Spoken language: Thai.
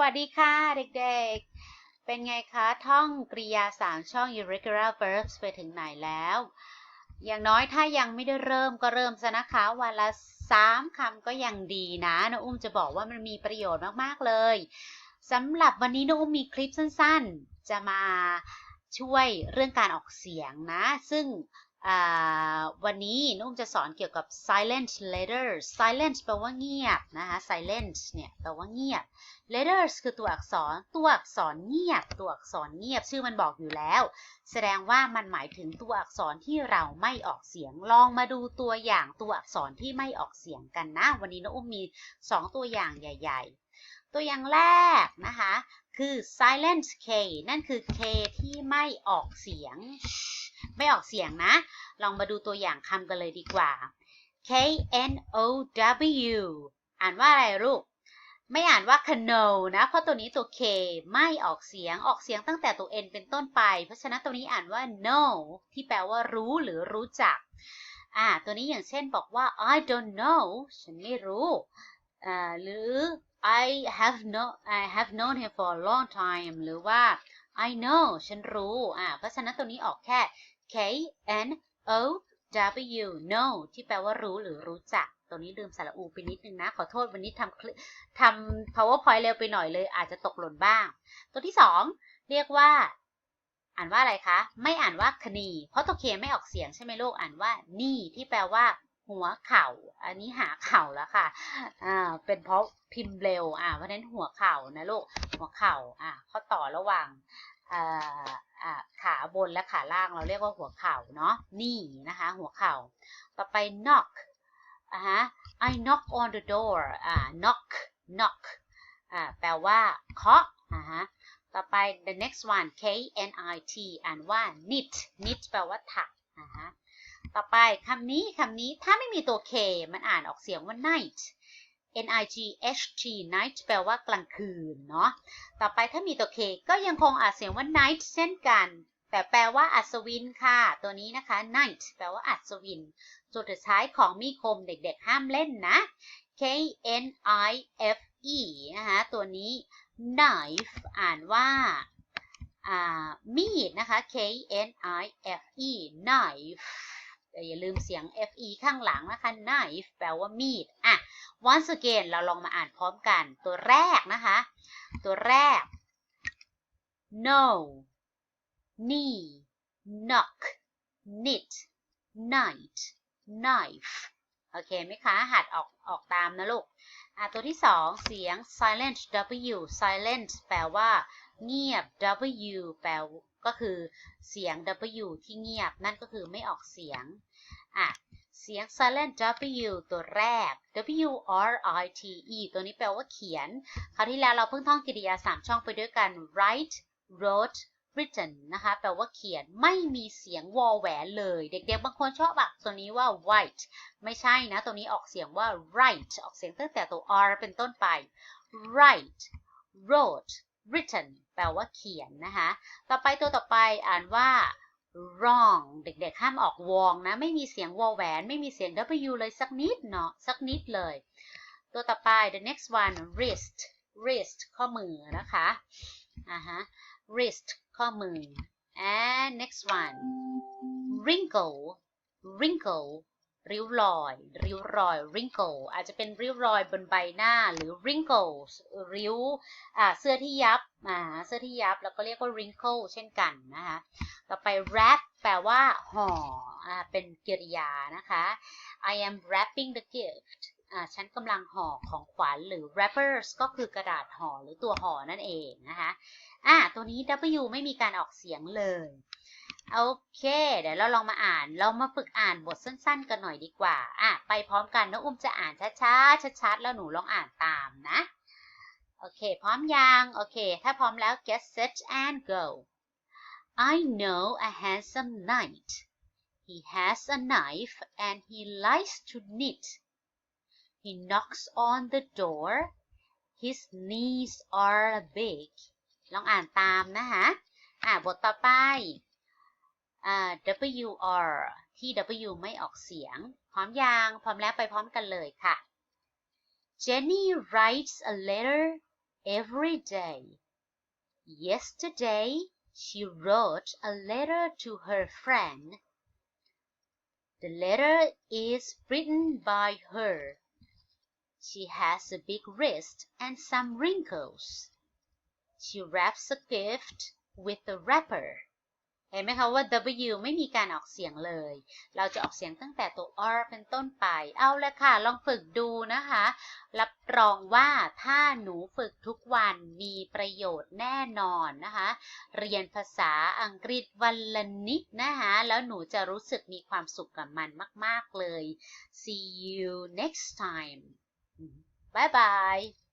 วัสดีค่ะเด็กๆ เป็นไงคะ ท่องกริยาสามช่อง irregular verbs ไปถึงไหนแล้ว อย่างน้อยถ้ายังไม่ได้เริ่มก็เริ่มซะนะคะ วันละสามคำก็ยังดีนะนอุ้มจะบอกว่ามันมีประโยชน์มากๆเลยสำหรับวันนี้น้าอุ้มมีคลิปสั้นๆ จะมาช่วยเรื่องการออกเสียงนะ ซึ่ง วันนี้นุ่มจะสอนเกี่ยวกับ silent letters silent แปลว่าเงียบนะคะ silent เนี่ยแปลว่าเงียบ letters คือตัวอักษร ตัวอักษรเงียบ ตัวอักษรเงียบ ชื่อมันบอกอยู่แล้ว แสดงว่ามันหมายถึงตัวอักษรที่เราไม่ออกเสียง ลองมาดูตัวอย่างตัวอักษรที่ไม่ออกเสียงกันนะ วันนี้น้องอุ้มมี 2 ตัวอย่างใหญ่ ๆ ตัวอย่างแรกนะคะ คือ silent K นั่นคือ K ที่ไม่ออกเสียง ไม่ออกเสียงนะ ลองมาดูตัวอย่างคำกันเลยดีกว่า K N O W อ่านว่าอะไรลูก ไม่อ่านว่า canoe นะ เพราะตัวนี้ตัว K ไม่ออกเสียง ออกเสียงตั้งแต่ตัว N เป็นต้นไป เพราะฉะนั้นตัวนี้อ่านว่า know ที่แปลว่ารู้หรือรู้จัก อ่า ตัวนี้อย่างเช่นบอกว่า I don't know ฉันไม่รู้ อ่า หรือ I have no I have known him for a long time หรือว่า I know ฉันรู้อ่าเพราะฉะนั้นตัวนี้ออกแค่ K N O W know ที่แปลว่ารู้หรือรู้จัก ตัวนี้ลืมสระอูไปนิดนึงนะ ขอโทษวันนี้ทำทำ powerpoint เร็วไปหน่อยเลย อาจจะตกหล่นบ้าง ตัวที่สองเรียกว่า อ่านว่าอะไรคะ ไม่อ่านว่าคณี เพราะตัวเคไม่ออกเสียงใช่ไหมลูก อ่านว่านี่ที่แปลว่า หัวเข่า อันนี้หาเข่าแล้วค่ะ อ่า เป็นเพราะพิมพ์เร็ว อ่า เพราะนั้นหัวเข่านะลูก หัวเข่า อ่า ข้อต่อระหว่าง อ่า อ่า ขาบนและขาล่างเราเรียกว่าหัวเข่าเนาะ นี่นะคะ หัวเข่า ต่อไป knock อะฮะ I knock on the door อ่า knock knock อ่า แปลว่าเคาะ อะฮะ ต่อไป the next one K N I T อ่านว่า knit knit แปลว่าถัก อะฮะ ต่อไปคำนี้คำนี้ถ้าไม่มีตัว K มันอ่านออกเสียงว่า night N I G H T night แปลว่ากลางคืนเนาะ ต่อไปถ้ามีตัว K ก็ยังคงอ่านเสียงว่า night เช่นกัน แต่แปลว่าอัศวินค่ะ ตัวนี้นะคะ night แปลว่าอัศวินจุดสุดท้ายของมีคมเด็กๆห้ามเล่นนะ K N I F E นะคะตัวนี้ knife อ่านว่ามีดนะคะ K N I F E knife อย่าลืมเสียง fe ข้างหลังนะคะ knife แปลว่ามีด อะ once again เราลองมาอ่านพร้อมกัน ตัวแรกนะคะ ตัวแรก no knee knock knit night knife โอเคไหมคะ หัดออกออกตามนะลูก อะตัวที่สองเสียง silent w silent แปลว่า เงียบ w แปลก็คือเสียง W ที่เงียบ นั่นก็คือไม่ออกเสียง อะ เสียง silent W ตัวแรก W R I T E ตัวนี้แปลว่าเขียน คราวที่แล้วเราเพิ่งท่องกริยา 3 ช่องไปด้วยกัน write wrote written นะคะ แปลว่าเขียนไม่มีเสียงวอแหวนเลย เด็กๆ บางคนชอบอะตัวนี้ว่า white ไม่ใช่นะ ตัวนี้ออกเสียงว่า write ออกเสียงตั้งแต่ตัว R เป็นต้นไป write wrote written แปลว่าเขียนนะคะ ต่อไปตัวต่อไปอ่านว่า wrong เด็กๆ ห้ามออกวองนะ ไม่มีเสียงวอแหวน ไม่มีเสียง w เลยสักนิดเนาะ สักนิดเลย ตัวต่อไป the next one wrist wrist ข้อมือนะคะอ่าฮะ wrist ข้อมือ and next one wrinkle wrinkle ริ้วรอย ริ้วรอย wrinkle อาจจะเป็นริ้วรอยบนใบหน้าหรือ wrinkles ริ้วเสื้อที่ยับเสื้อที่ยับ แล้วก็เรียกว่า wrinkle เช่นกันนะคะ ต่อไป wrap แปลว่าห่อเป็นกริยานะคะ I am wrapping the gift ฉันกำลังห่อของขวัญหรือ wrappers ก็คือกระดาษห่อหรือตัวห่อนั่นเองนะคะอ่าตัวนี้ W ไม่มีการออกเสียงเลยโอเค เดี๋ยวเราลองมาอ่าน เรามาฝึกอ่านบทสั้นๆ กันหน่อยดีกว่า อะ ไปพร้อมกันน้องอุ้มจะอ่านช้าๆ ชัดๆ แล้วหนูลองอ่านตามนะ โอเค พร้อมยัง โอเค ถ้าพร้อมแล้ว get set and go I know a handsome knight He has a knife and he likes to knit He knocks on the door His knees are big ลองอ่านตามนะคะอ่าบทต่อไปอ่า W R ที่ W ไม่ออกเสียง พร้อมยังพร้อมแล้วไปพร้อมกันเลยค่ะ Jenny writes a letter every day. Yesterday, she wrote a letter to her friend. The letter is written by her. She has a big wrist and some wrinkles. She wraps a gift with a wrapper. เห็นไหมคะว่า W ไม่มีการออกเสียงเลย เราจะออกเสียงตั้งแต่ตัว R เป็นต้นไป เอาละค่ะ ลองฝึกดูนะคะ รับรองว่าถ้าหนูฝึกทุกวันมีประโยชน์แน่นอนนะคะ เรียนภาษาอังกฤษวันละนิดนะคะ แล้วหนูจะรู้สึกมีความสุขกับมันมาก ๆ เลย see you next time 拜拜。